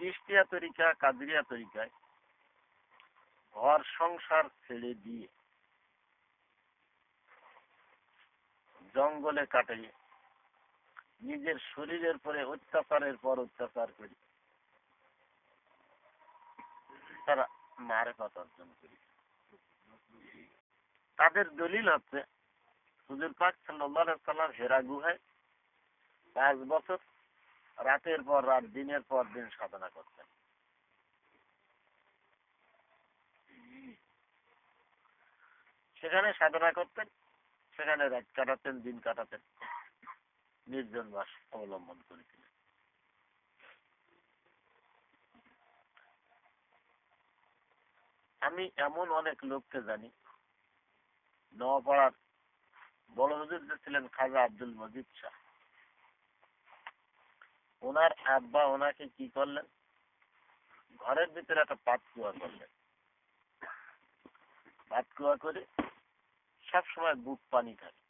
চিস্তিয়া তরিকা কাদরিয়া তরিকায় ঘর সংসার ছেড়ে দিয়ে জঙ্গলে কাটাইয়ে নিজের শরীরের পরে অত্যাচারের পর অত্যাচার করি তারা মারেফাত অর্জন করি। তাদের দলিল হচ্ছে, হুজুর পাক সাল্লাহ সাল্লাম হেরা গুহায় পাঁচ বছর রাতের পর রাত, দিনের পর দিন সাধনা করতেন। সেখানে সাধনা করতেন, সেখানে রাত কাটাতেন, দিন কাটাতেন। নির্জন বাস অবলম্বন করেছিলেন। আমি এমন অনেক লোককে জানি নওয়াপাড়ার বড় হুজুর যে ছিলেন খাজা আব্দুল মজিদ শাহ। ওনার আব্বা ওনাকে কি করলেন? ঘরের ভিতরে একটা পাতকুয়া করলেন। পাতকুয়া করে সবসময় বুক পানি থাকে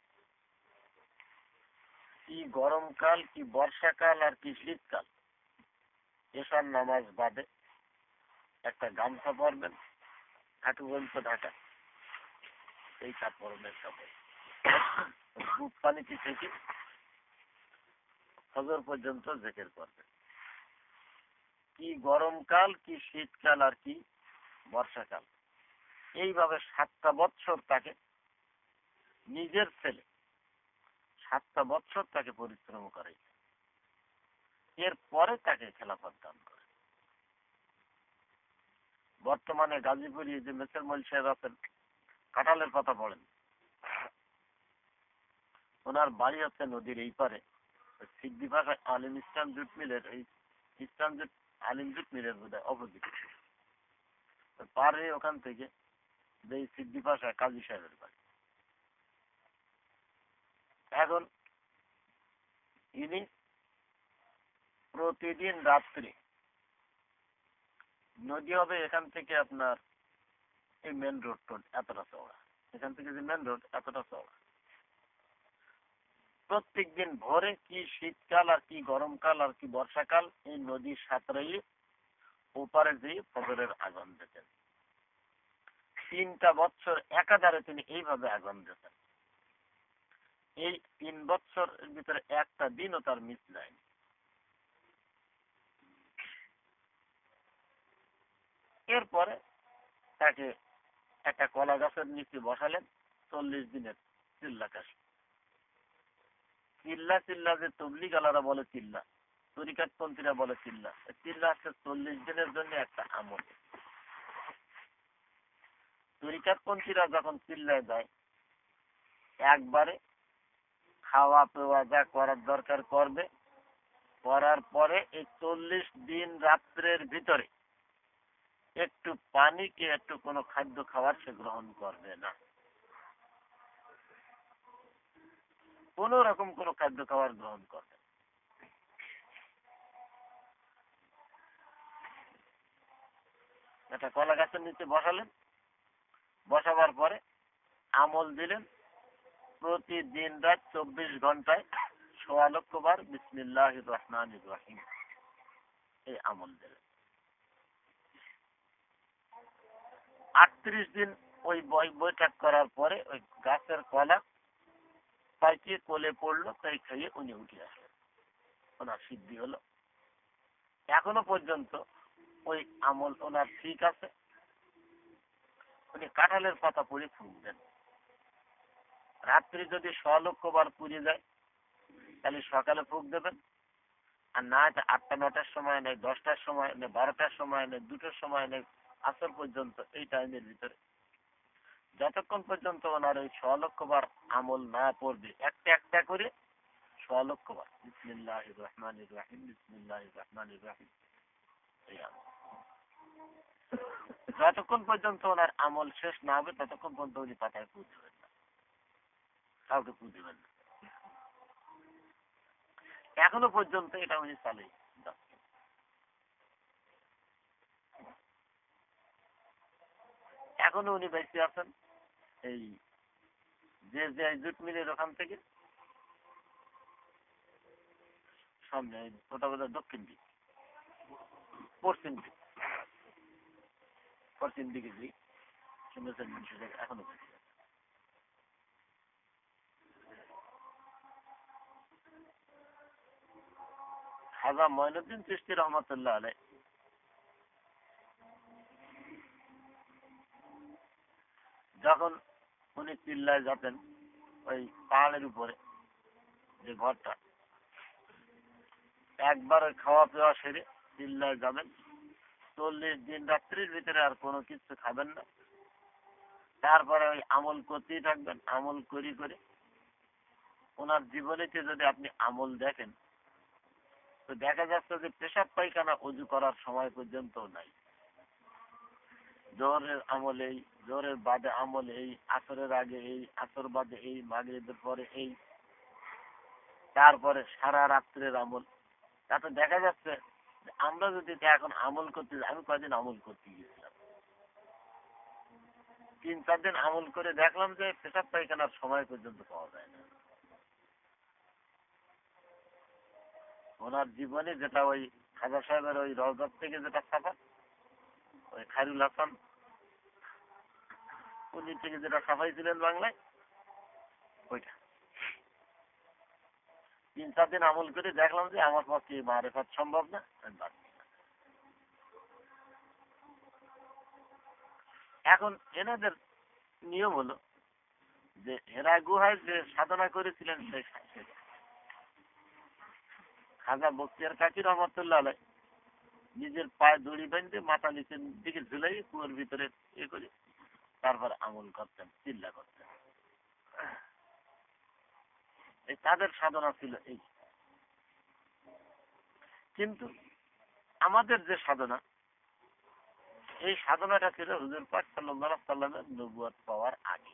কি গরমকাল, কি বর্ষাকাল আর কি শীতকাল। এসব নামাজ বাদে একটা গামছা পরবেন, হাঁটু পর্যন্ত ঢাকা এই কাপড়ের কাপড় বুক পানিতে থেকে ফজর পর্যন্ত জেকের করবেন কি গরমকাল কি শীতকাল আর কি বর্ষাকাল এইভাবে সাতটা বৎসর তাকে নিজের ছেলে সাতটা বৎসর তাকে পরিশ্রম করে। এরপরে তাকে খেলাফত দান করে। বর্তমানে গাজীপুরি যে মেসের মল সাহেব আছেন, কাঁঠালের কথা বলেন ওনার বাড়ি হচ্ছে নদীর এই পারে। সিদ্ধি ভাষায় আলিম ইসলাম জুট মিলের এই ইসলাম জুট আলিম জুট মিলের বোধ হয় অপোজিট পারে ওখান থেকে যে সিদ্ধি ভাষায় কাজী সাহেবের বাড়ি এখন ইনি প্রতিদিন রাত্রি নদী হবে এখান থেকে আপনার এই মেন রোড টোড এতটা চওড়া এখান থেকে যে মেন রোড এতটা চওড়া প্রত্যেক দিন ভোরে কি শীতকাল আর কি গরমকাল আর কি বর্ষাকাল এই নদীর সাঁতরাইয়ে ওপারে যেয়ে ফজরের আগুন দিতেন। তিনটা বছর একাধারে তিনি এইভাবে আগুন দিতেন। এই তিন বছর ভিতরে একটা দিনও তার মিস যায়নি। এরপরে তাকে একটা কলা গাছের নিচে বসালেন, চল্লিশ দিনের চিল্লা কাশি চিল্লা চিল্লা যে তবলি গালারা বলে চিল্লা, তরিকাতপন্থীরা বলে চিল্লা চিল্লা হচ্ছে চল্লিশ দিনের জন্য একটা আমল। তরিকাতপন্থীরা যখন চিল্লায় যায়, একবারে খাওয়া পেওয়া যা করার দরকার করবে, করার পরে এই চল্লিশ দিন রাত্রের ভিতরে একটু পানি কি একটু কোনো খাদ্য খাবার সে গ্রহণ করবে না। কোন রকম কোন খাদ্য খাবার গ্রহণ করবে একটা কলা গাছের নিচে বসালেন। বসাবার পরে আমল দিলেন। প্রতিদিন রাত চব্বিশ ঘন্টায় সোয়া লক্ষ বার বিসমিল্লাহ রহমান ইব্রাহিম এই আমল দিলেন। আটত্রিশ দিন ওই বৈঠক করার পরে ওই গাছের কলা পাইকে কোলে পড়ল, তাই খাইয়ে উনি উঠে আসলেন ওনার সিদ্ধি হলো। এখনও পর্যন্ত ওই আমল ওনার ঠিক আছে। উনি কাঁঠালের পাতা পরে ফুক দেন রাত্রি যদি লক্ষ বার পুড়ে যায়, তাহলে সকালে ফুক দেবেন। আর না, এটা আটটা, নটার সময় নেই দশটার সময় নেই বারোটার সময় নেই দুটোর সময় নেই আসর পর্যন্ত এই টাইমের ভিতরে। যতক্ষণ পর্যন্ত ওনার ওই ছ লক্ষ বার আমল না পড়বে একটা একটা করে ছ লক্ষ বার। বিসমিল্লাহ রহমান রাহিম বিসমিল্লাহ রহমান রাহিম। যতক্ষণ পর্যন্ত ওনার আমল শেষ না হবে, ততক্ষণ পর্যন্ত উনি পাতায় পু দেবেন না। কাউকে পু দেবেন না। এখনও পর্যন্ত এটা উনি চালিয়ে এখনও উনি বেঁচে আছেন। এই যে যে জুট মিলের ওখান থেকে, সামনে ওটা বোধ দক্ষিণ দিক, পশ্চিম দিক, পশ্চিম দিকে যে শুনেছেন এখনও। খাজা মঈনুদ্দিন চিস্তি রহমতুল্লাহ আলাই যখন উনি চিল্লায় যাতেন ওই পাহাড়ের উপরে, যে ঘরটা। একবার খাওয়া পেওয়া সেরে চিল্লায় যাবেন। চল্লিশ দিন রাত্রির ভিতরে আর কোনো কিছু খাবেন না। তারপরে ওই আমল করতেই থাকবেন, আমল করি করে। ওনার জীবনীতে যদি আপনি আমল দেখেন, তো দেখা যাচ্ছে যে পেশাব পায়খানা উজু করার সময় পর্যন্ত নাই। জোহরের আমল এই জোহরের বাদে আমল এই, আসরের আগে এই, আসর বাদে এই, মাগরিবের পরে এই, তারপরে সারা রাত্রের আমল। তাতে দেখা যাচ্ছে আমরা যদি এখন আমল করতে আমি কয়দিন আমল করতে গিয়েছিলাম? তিন, চার দিন আমল করে দেখলাম যে পেশাব পায়খানার সময় পর্যন্ত পাওয়া যায় না। ওনার জীবনে যেটা ওই খাজা সাহেবের ওই রজব থেকে যেটা ছাপা ওই খায়রুল হাসান উনি থেকে যেটা ছাপাইছিলেন বাংলায়, ওইটা। তিন, চার দিন আমল করে দেখলাম যে আমার পক্ষে মারেফাত সম্ভব না এখন এনাদের নিয়ম হলো যে হেরা গুহায় যে সাধনা করেছিলেন সেই খাজা বক্তিয়ার কাকি রহমতুল্লাহ আলাই নিজের পায়ে দড়ি বেঁধে মাথা নিচের দিকে ঝুলাই কুয়োর ভিতরে ইয়ে করে তারপর আমল করতেন, চিল্লা করতেন। এই তাদের সাধনা ছিল এই। কিন্তু আমাদের যে সাধনা, এই সাধনাটা ছিল হুজুর পাক সাল্লামের নবুয়াত পাওয়ার আগে।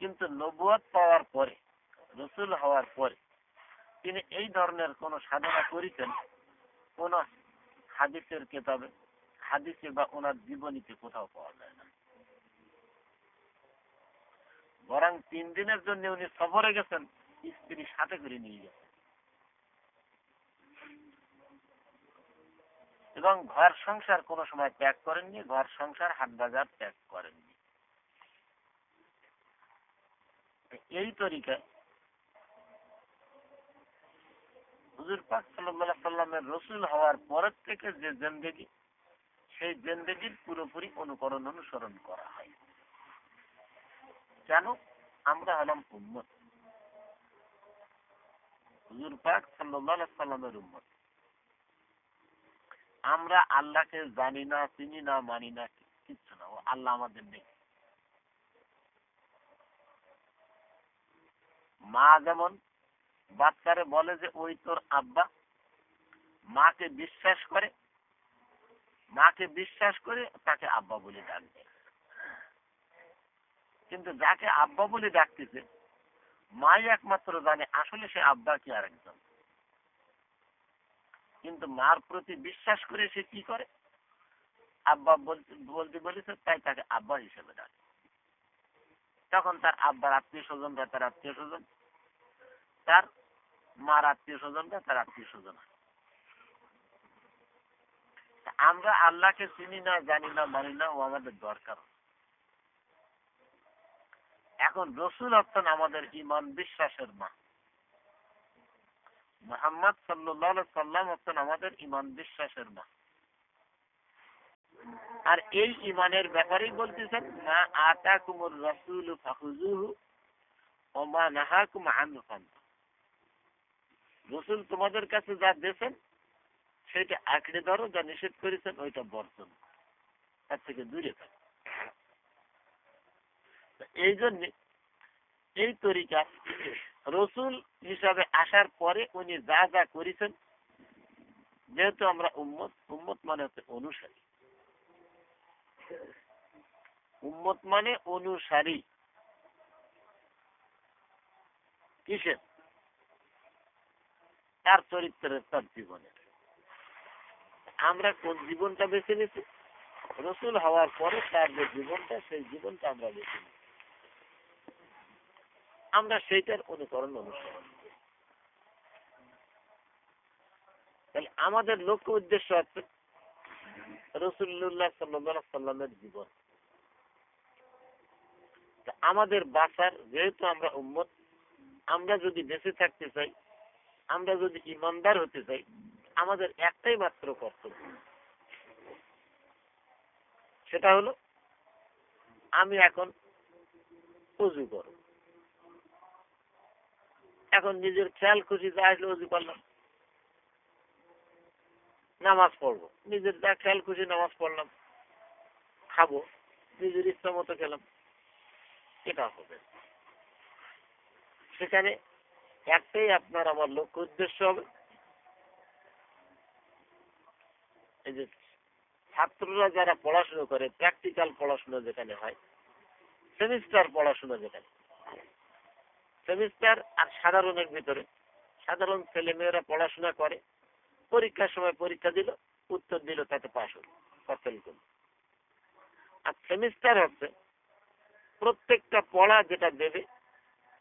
কিন্তু নবুয়াত পাওয়ার পরে, রসুল হওয়ার পরে তিনি এই ধরনের কোন সাধনা করেছেন কোন হাদিসের কেতাবে, হাদিসে বা ওনার জীবনীতে কোথাও পাওয়া যায় না। বরং তিন দিনের জন্য উনি সফরে গেছেন স্ত্রী সাথে করে নিয়ে গেছেন। এবং ঘর সংসার কোনো সময় ত্যাগ করেননি, ঘর সংসার হাট বাজার ত্যাগ করেননি। এই তরিকায় হুজুর পাক সাল্লাহ সাল্লামের রসুল হওয়ার পরের থেকে যে জেন্দেগি সেই জেন্দেগির পুরোপুরি অনুকরণ অনুসরণ করা হয়। কেন? আমরা হলাম উম্মত। হুজুর পাক সাল্লাহ সাল্লামের উম্মত। আমরা আল্লাহকে জানি না, চিনি না, মানি না, কিচ্ছু না। আল্লাহ আমাদের নেই। মা যেমন বাচ্চারে বলে যে, ওই তোর আব্বা। মাকে বিশ্বাস করে, মাকে বিশ্বাস করে তাকে আব্বা বলে ডাকবে কিন্তু যাকে আব্বা বলে ডাকতেছে, মাই একমাত্র জানে আসলে সে আব্বা কি আরেকজন। কিন্তু মার প্রতি বিশ্বাস করে সে কি করে? আব্বা বলতে বলেছে, তাই তাকে আব্বা হিসেবে ডাকে। তখন তার আব্বার আত্মীয় স্বজনরা তার আত্মীয় স্বজন তার মার আত্মীয় স্বজনরা তার আত্মীয় স্বজন। আমরা আল্লাহকে চিনি না, জানি না, মানি না, ও আমাদের দরকার। এখন রসুল হচ্ছেন আমাদের ইমান বিশ্বাসের মা। মোহাম্মদ সাল্লাহ সাল্লাম হচ্ছেন আমাদের ইমান বিশ্বাসের মা। আর এই ইমানের ব্যাপারেই বলতেছেন, মা আতা কুমুর রসুল ফাহুজুহু ও মা নাহা কুম আনফান রসুল তোমাদের কাছে যা দিয়েছেন, সেটা আঁকড়ে ধরো, যা নিষেধ করেছেন, ওইটা বর্জন। তার থেকে দূরে থাকো। এই জন্যে এই তরিকা রসুল হিসাবে আসার পরে উনি যা যা করেছেন, যেহেতু আমরা উম্মত উম্মত মানে হচ্ছে অনুসারী। উম্মত মানে অনুসারী। কিসের? তার চরিত্রের তার জীবনের আমরা কোন জীবনটা বেছে নিছি? রসুল হওয়ার পরে তার যে জীবনটা, সেই জীবনটা আমরা বেছে নিই আমরা সেইটার অনুকরণ অনুসরণ তাহলে আমাদের লক্ষ্য উদ্দেশ্য হচ্ছে রসুল্লাহ সাল্লাহ সাল্লামের জীবন। আমাদের বাসার যেহেতু আমরা উম্মত, আমরা যদি বেঁচে থাকতে চাই আমরা যদি ইমানদার হতে চাই, আমাদের একটাই মাত্র কর্তব্য। সেটা হলো, আমি এখন উজু করব। এখন নিজের খেয়াল খুশি যা আসলে উজু করলাম। নামাজ পড়ব। নিজের যা খেয়াল খুশি নামাজ পড়লাম। খাব। নিজের ইচ্ছা মতো খেলাম। এটা হবে। সেখানে একটাই আপনার আমার লক্ষ্য উদ্দেশ্য হবে। এই যে ছাত্ররা যারা পড়াশুনো করে প্র্যাকটিক্যাল পড়াশুনো যেখানে হয় সেমিস্টার পড়াশুনো যেখানে। সেমিস্টার আর সাধারণের ভিতরে। সাধারণ ছেলে মেয়েরা পড়াশোনা করে, পরীক্ষার সময় পরীক্ষা দিল, উত্তর দিল, তাতে পাশ হল ফেল করল আর সেমিস্টার হচ্ছে, প্রত্যেকটা পড়া যেটা দেবে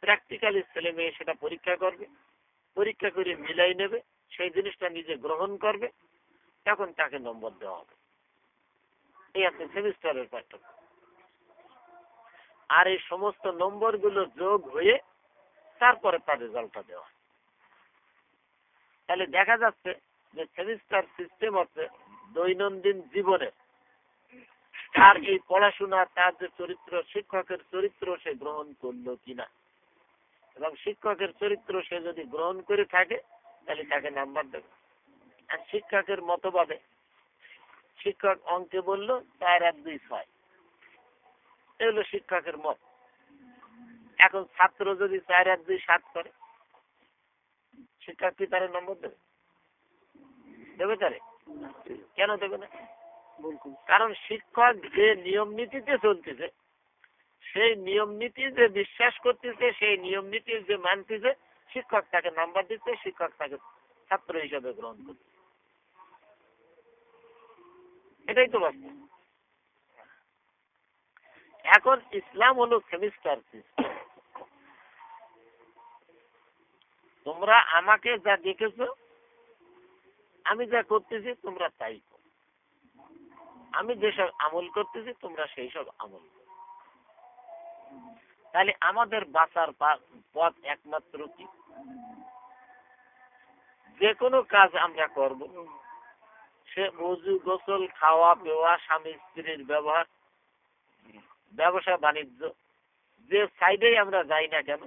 প্র্যাকটিক্যালি ছেলে মেয়ে সেটা পরীক্ষা করবে। পরীক্ষা করে মিলাই নেবে, সেই জিনিসটা নিজে গ্রহণ করবে, তখন তাকে নম্বর দেওয়া হবে। এই আছে সেমিস্টারের পার্থক্য আর এই সমস্ত নম্বরগুলো যোগ হয়ে তারপরে তার রেজাল্টটা দেওয়া। তাহলে দেখা যাচ্ছে যে সেমিস্টার সিস্টেম হচ্ছে দৈনন্দিন জীবনে তার এই পড়াশোনা, তার যে চরিত্র, শিক্ষকের চরিত্র সে গ্রহণ করল কিনা। এবং শিক্ষকের চরিত্র সে যদি গ্রহণ করে থাকে তাহলে তাকে নাম্বার দেবে। আর শিক্ষকের মতবাদে শিক্ষক অঙ্কে বলল চার এক দুই ছয়। এগুলো শিক্ষকের মত। এখন ছাত্র যদি চার এক দুই সাত করে শিক্ষক কি তারে নম্বর দেবে? দেবে তারে? কেন দেবে না? কারণ শিক্ষক যে নিয়ম নীতিতে চলতেছে সেই নিয়ম নীতি যে বিশ্বাস করতেছে, সেই নিয়ম নীতি যে মানতেছে, শিক্ষক তাকে নাম্বার দিচ্ছে, শিক্ষক তাকে ছাত্র হিসেবে গ্রহণ করছে। এটাই তো বাস্তব। এখন ইসলাম হলো সেমিস্টার তোমরা আমাকে যা দেখেছ, আমি যা করতেছি, তোমরা তাই আমি যেসব আমল করতেছি, তোমরা সেই সব আমল করো। তাহলে আমাদের বাঁচার পথ একমাত্র কি? যে কোনো কাজ আমরা করব। সে মজু গোসল, খাওয়া, পেওয়া, স্বামী স্ত্রীর ব্যবহার, ব্যবসা, বাণিজ্য, যে সাইডেই আমরা যাই না কেন,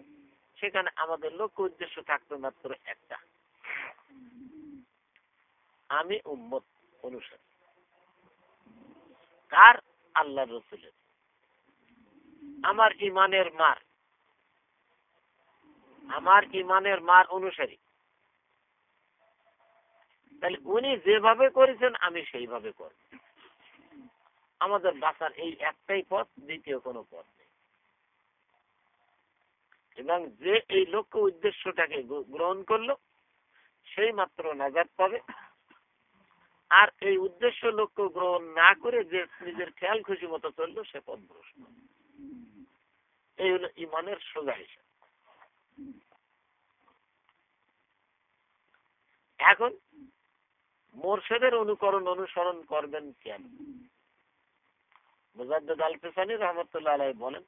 সেখানে আমাদের লক্ষ্য উদ্দেশ্য থাকতো মাত্র একটা। আমি উম্মত অনুসারী। কার? আল্লাহ রসুলের। আমার ইমানের মার। আমার ইমানের মার অনুসারী। তাহলে উনি যেভাবে করেছেন, আমি সেইভাবে করব। আমাদের বাঁচার এই একটাই পথ, দ্বিতীয় কোনো পথ নেই। এবং যে এই লক্ষ্য উদ্দেশ্যটাকে গ্রহণ করল, সেই মাত্র নাজাদ পাবে। আর এই উদ্দেশ্য লক্ষ্য গ্রহণ না করে যে নিজের খেয়াল খুশি মতো চলল, সে পথভ্রষ্ট এই হলো ইমানের সোজা হিসাব এখন মোর্শেদের অনুকরণ অনুসরণ করবেন কেন? মুজাদ্দ আল ফিসানি রহমতুল্লাহ আলাই বলেন,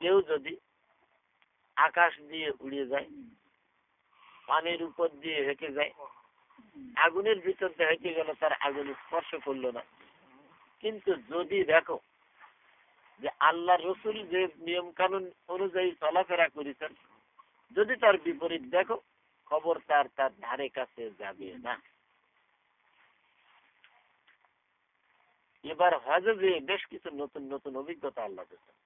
কেউ যদি আকাশ দিয়ে উড়ে যায়, পানির উপর দিয়ে হেঁটে যায়, আগুনের ভিতর দিয়ে হেঁটে গেল তার আগুন স্পর্শ করল না। কিন্তু যদি দেখো যে আল্লাহ রসুল যে নিয়ম কানুন অনুযায়ী চলাফেরা করেছেন, যদি তার বিপরীত, দেখো, খবর তার তার ধারে কাছে যাবে না। এবার হজে যে বেশ কিছু নতুন নতুন অভিজ্ঞতা আল্লাহ দিয়েছেন।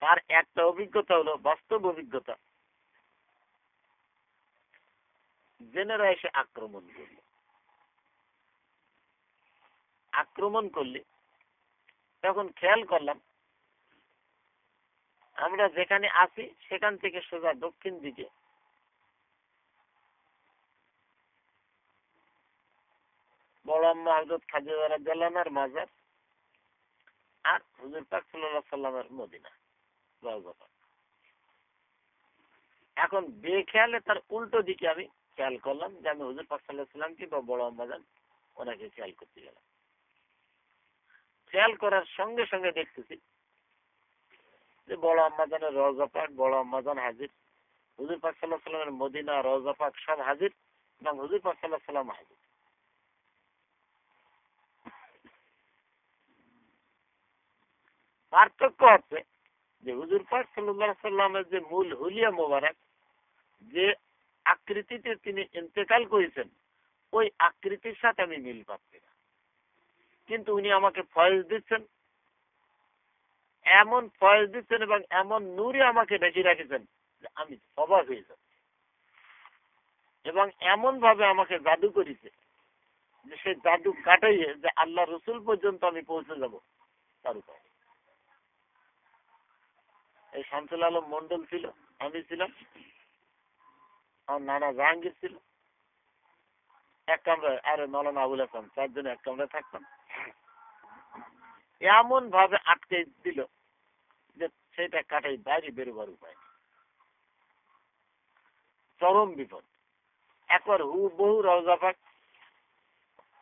তার একটা অভিজ্ঞতা হলো বাস্তব অভিজ্ঞতা। জেনেরা এসে আক্রমণ করল। আক্রমণ করলে, তখন খেয়াল করলাম, আমরা যেখানে আছি সেখান থেকে সোজা দক্ষিণ দিকে বড় আম্মা হজরত জালানার মাজার আর হুজুর পাক সাল্লামের মদিনা। এখন বেখেয়ালে তার উল্টো দিকে আমি খেয়াল করলাম যে আমি হুজুর পাক সাল্লাহ সাল্লামকে বা বড় আম্মাজান ওনাকে খেয়াল করতে গেলাম খেয়াল করার সঙ্গে সঙ্গে দেখতেছি। যে বড় আম্মাজানের রওজা পাক, বড় আম্মাজান হাজির। হুজুর পাক সাল্লাহ সাল্লামের মদিনা, রওজা পাক সব হাজির এবং হুজুর পাক সাল্লাহ সাল্লাম হাজির। পার্থক্য হচ্ছে যে হুজুর পাক সাল্লামের যে মূল হুলিয়া মোবারক, যে আকৃতিতে তিনি ইন্তেকাল করেছেন, ওই আকৃতির সাথে আমি মিল পাচ্ছি না। কিন্তু উনি আমাকে ফয়েজ দিচ্ছেন। এমন ফয়েজ দিচ্ছেন এবং এমন নূরে আমাকে ঢেকে রাখেছেন যে আমি অবাক হয়ে যাচ্ছি এবং এমন ভাবে আমাকে জাদু করেছে যে সে জাদু কাটাইয়ে যে আল্লাহ রসুল পর্যন্ত আমি পৌঁছে যাব তার উপায় এই শামসুল আলম মন্ডল ছিল, আমি ছিলাম। আমার নানা জাহাঙ্গীর ছিল। এক কামরায়, আরে মৌলানা আবুল হাসান, চারজনে এক কামরায় থাকতাম। এমন ভাবে আটকে দিল যে সেটা কাটাই বাইরে বেরোবার উপায় নেই। চরম বিপদ। একবার হু বহু রওজা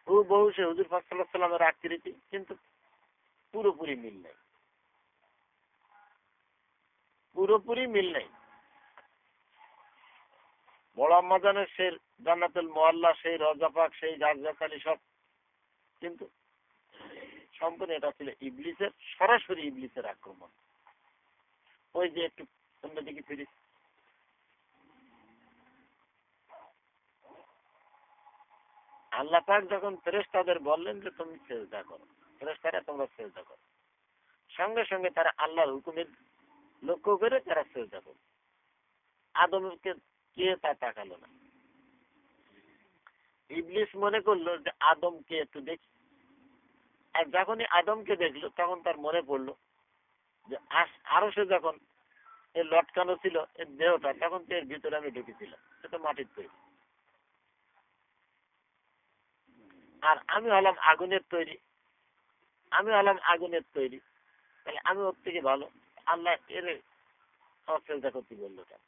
হু বহু সে হুজুর পাক আকৃতি, কিন্তু পুরোপুরি মিল নেই। পুরোপুরি মিল নেই। বড় আম্মাজানের সেই জান্নাতুল মোয়াল্লা, সেই রজাপাক সেই গাছগাছালি সব, কিন্তু সম্পূর্ণ এটা ছিল ইবলিসের সরাসরি ইবলিসের আক্রমণ। ওই যে একটু অন্যদিকে ফিরি। আল্লাহ পাক যখন ফেরেশতাদের বললেন যে, তুমি সেজদা করো। ফেরেশতারা, তোমরা সেজদা করো। সঙ্গে সঙ্গে তারা আল্লাহর হুকুমের লক্ষ্য করে তারা সেজদা করো আদমকে কে তা তাকালো না? ইবলিস মনে করল যে, আদমকে একটু দেখি। আর যখনই আদমকে দেখল, তখন তার মনে পড়ল যে আরও সে যখন এর লটকানো ছিল এর দেহটা, তখন তো এর ভিতরে আমি ঢুকেছিলাম। সেটা মাটির তৈরি। আর আমি হলাম আগুনের তৈরি। আমি হলাম আগুনের তৈরি। তাহলে আমি ওর থেকে ভালো। আল্লাহ এর চিন্তা করতে বলল কেন?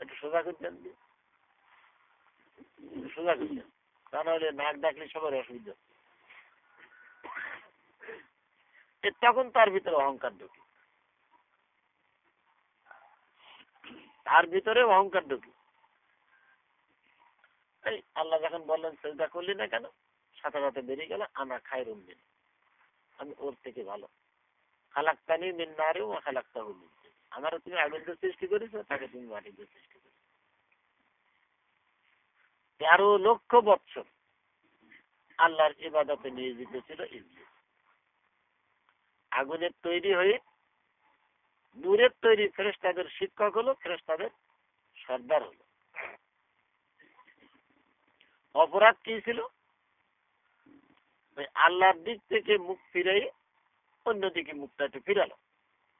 একটু সোজা। একটু সোজা করতেন। তা নাহলে নাক ডাকলে সবার অসুবিধা। তখন তার ভিতরে অহংকার ঢুকে। তার ভিতরে অহংকার ঢুকে। এই আল্লাহ যখন বললেন, সেজদা করলি না কেন? সাথে সাথে বেরিয়ে গেল, আনা খাই রুমবিন আমি ওর থেকে ভালো। খালাক্তানি মিন নারে ও খালাক্তা হলি আমার তুমি আগুন সৃষ্টি করেছ, তাকে তুমি মাটি দিয়ে সৃষ্টি তেরো লক্ষ বৎসর আল্লাহর ইবাদতে নিয়োজিত ছিল ইবলিস। আগুনের তৈরি হয়ে নূরের তৈরি ফেরেশতাদের শিক্ষক হলো, ফেরেশতাদের সর্দার হলো। অপরাধ কি ছিল? আল্লাহর দিক থেকে মুখ ফিরাই অন্যদিকে মুখটা একটু ফিরালো।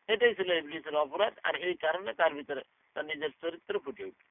এটাই ছিল ইবলিসের অপরাধ, আর এই কারণে তার ভিতরে তার নিজের চরিত্র ফুটে উঠে